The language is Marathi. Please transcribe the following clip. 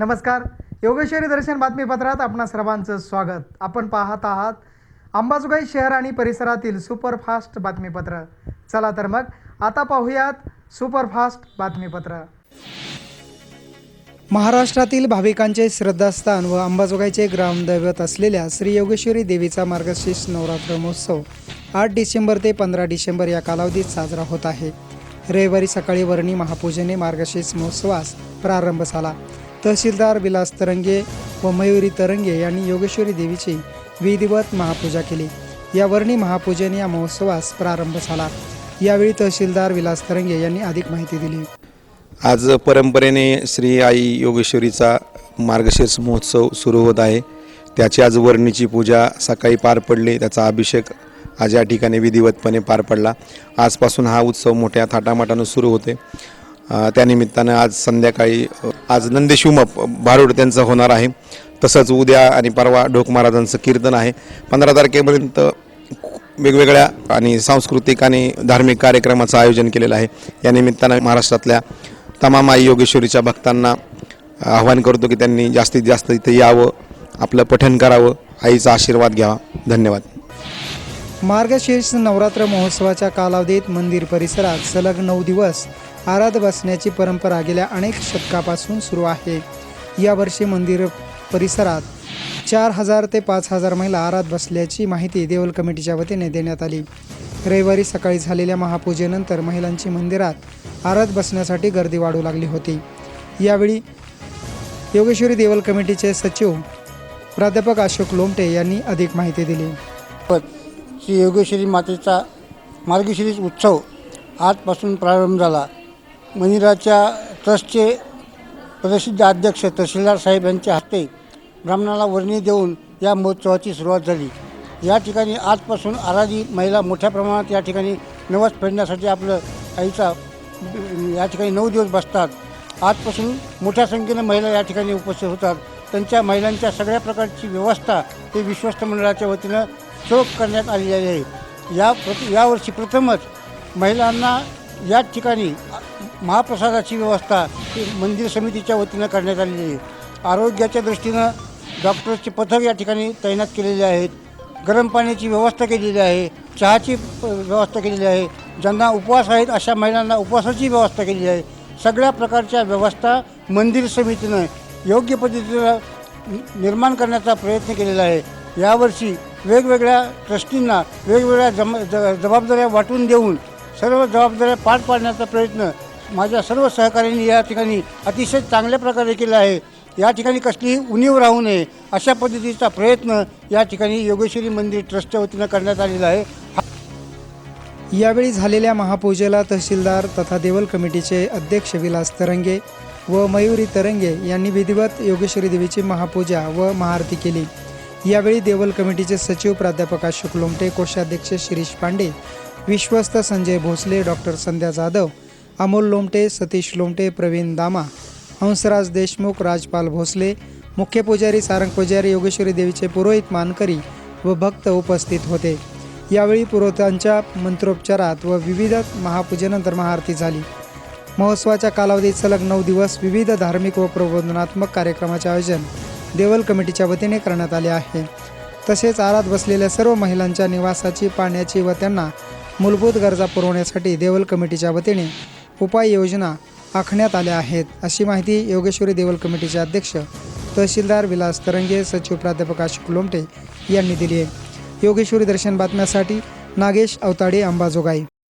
नमस्कार. योगेश्वरी दर्शन बातमीपत्रात आपणा सर्वांचं स्वागत. आपण पाहत आहात अंबाजोगाई शहर आणि परिसरातील सुपरफास्ट बातमीपत्र. चला तर मग आता पाहूयात सुपरफास्ट बातमीपत्र. महाराष्ट्रातील भाविकांचे श्रद्धास्थान व अंबाजोगाईचे ग्रामदैवत असलेल्या श्री योगेश्वरी देवीचा मार्गशीर्ष नवरात्र महोत्सव आठ डिसेंबर ते पंधरा डिसेंबर या कालावधीत साजरा होत आहे. रविवारी सकाळी वर्णी महापूजेने मार्गशीर्ष महोत्सवास प्रारंभ झाला. तहसीलदार विलास तरंगे व मयुरी तरंगे यांनी योगेश्वरी देवीची विधिवत महापूजा केली. या वर्णी महापूजेने या महोत्सवास प्रारंभ झाला. यावेळी तहसीलदार विलास तरंगे यांनी अधिक माहिती दिली. आज परंपरेने श्री आई योगेश्वरीचा मार्गशीर्ष महोत्सव सुरू होत आहे. त्याची आज वर्णीची पूजा सकाळी पार पडली. त्याचा अभिषेक आज या ठिकाणी विधिवतपणे पार पडला. आजपासून हा उत्सव मोठ्या थाटामाटानं सुरू होते त्यानिमित्तानं आज संध्याकाळी आज नंदेशिवमप भारूड त्यांचं होणार आहे. तसंच उद्या आणि परवा ढोक महाराजांचं कीर्तन आहे. पंधरा तारखेपर्यंत वेगवेगळ्या आणि सांस्कृतिक आणि धार्मिक कार्यक्रमाचं आयोजन केलेलं आहे. या निमित्तानं महाराष्ट्रातल्या तमाम आई योगेश्वरीच्या भक्तांना आवाहन करतो की त्यांनी जास्तीत जास्त इथे यावं आपलं पठण करावं आईचा आशीर्वाद घ्यावा. धन्यवाद. मार्गशीर्ष नवरात्र महोत्सवाच्या कालावधीत मंदिर परिसरात सलग नऊ दिवस आराध बसण्याची परंपरा गेल्या अनेक शतकापासून सुरू आहे. यावर्षी मंदिर परिसरात चार हजार ते पाच हजार महिला आराध बसल्याची माहिती देवल कमिटीच्या वतीने देण्यात आली. रविवारी सकाळी झालेल्या महापूजेनंतर महिलांची मंदिरात आराध बसण्यासाठी गर्दी वाढू लागली होती. यावेळी योगेश्वरी देवल कमिटीचे सचिव प्राध्यापक अशोक लोमटे यांनी अधिक माहिती दिली. श्री योगेश्वरी मातेचा मार्गशीर्ष उत्सव आजपासून प्रारंभ झाला. मंदिराच्या ट्रस्टचे प्रसिद्ध अध्यक्ष तहसीलदार साहेब यांच्या हस्ते ब्राह्मणाला वर्णी देऊन या महोत्सवाची सुरुवात झाली. या ठिकाणी आजपासून आराधी महिला मोठ्या प्रमाणात या ठिकाणी नवस फेडण्यासाठी आपलं आईचा या ठिकाणी नऊ दिवस बसतात. आजपासून मोठ्या संख्येनं महिला या ठिकाणी उपस्थित होतात. त्यांच्या महिलांच्या सगळ्या प्रकारची व्यवस्था हे विश्वस्त मंडळाच्या वतीनं चोख करण्यात आलेली आहे. या प्र यावर्षी प्रथमच महिलांना या ठिकाणी महाप्रसादाची व्यवस्था मंदिर समितीच्या वतीनं करण्यात आलेली आहे. आरोग्याच्या दृष्टीनं डॉक्टर्सचे पथक या ठिकाणी तैनात केलेले आहेत. गरम पाण्याची व्यवस्था केलेली आहे. चहाची व्यवस्था केलेली आहे. ज्यांना उपवास आहेत अशा महिलांना उपवासाची व्यवस्था केलेली आहे. सगळ्या प्रकारच्या व्यवस्था मंदिर समितीनं योग्य पद्धतीनं निर्माण करण्याचा प्रयत्न केलेला आहे. यावर्षी वेगवेगळ्या ट्रस्टींना वेगवेगळ्या जम ज जबाबदाऱ्या वाटून देऊन सर्व जबाबदाऱ्या पार पाडण्याचा प्रयत्न माझ्या सर्व सहकाऱ्यांनी या ठिकाणी अतिशय चांगल्या प्रकारे केलं आहे. या ठिकाणी कसलीही उणीव राहू नये अशा पद्धतीचा प्रयत्न या ठिकाणी योगेश्वरी मंदिर ट्रस्टच्या वतीनं करण्यात आलेला आहे. यावेळी झालेल्या महापूजेला तहसीलदार तथा देवल कमिटीचे अध्यक्ष विलास तरंगे व मयुरी तरंगे यांनी विधिवत योगेश्वरी देवीची महापूजा व महाआरती केली. यावेळी देवल कमिटीचे सचिव प्राध्यापक अशोक लोमटे कोषाध्यक्ष शिरीष पांडे विश्वस्त संजय भोसले डॉक्टर संध्या जाधव अमोल लोमटे सतीश लोमटे प्रवीण दामा हंसराज देशमुख राजपाल भोसले मुख्य पुजारी सारंग पुजारी योगेश्वरी देवीचे पुरोहित मानकरी व भक्त उपस्थित होते. यावेळी पुरोहितांच्या मंत्रोपचारात व विविध महापूजेनंतर महाआरती झाली. महोत्सवाच्या कालावधीत सलग नऊ दिवस विविध धार्मिक व प्रबोधनात्मक कार्यक्रमाचे आयोजन देवल कमिटीच्या वतीने करण्यात आले आहे. तसेच आरात बसलेल्या सर्व महिलांच्या निवासाची पाण्याची व त्यांना मूलभूत गरजा पुरवण्यासाठी देवल कमिटीच्या वतीने उपाययोजना आखण्यात आल्या आहेत अशी माहिती योगेश्वरी देवल कमिटीचे अध्यक्ष तहसीलदार विलास तरंगे सचिव प्राध्यापक अशोक लोमटे यांनी दिली आहे. योगेश्वरी दर्शन बातम्यासाठी नागेश अवताडे अंबाजोगाई.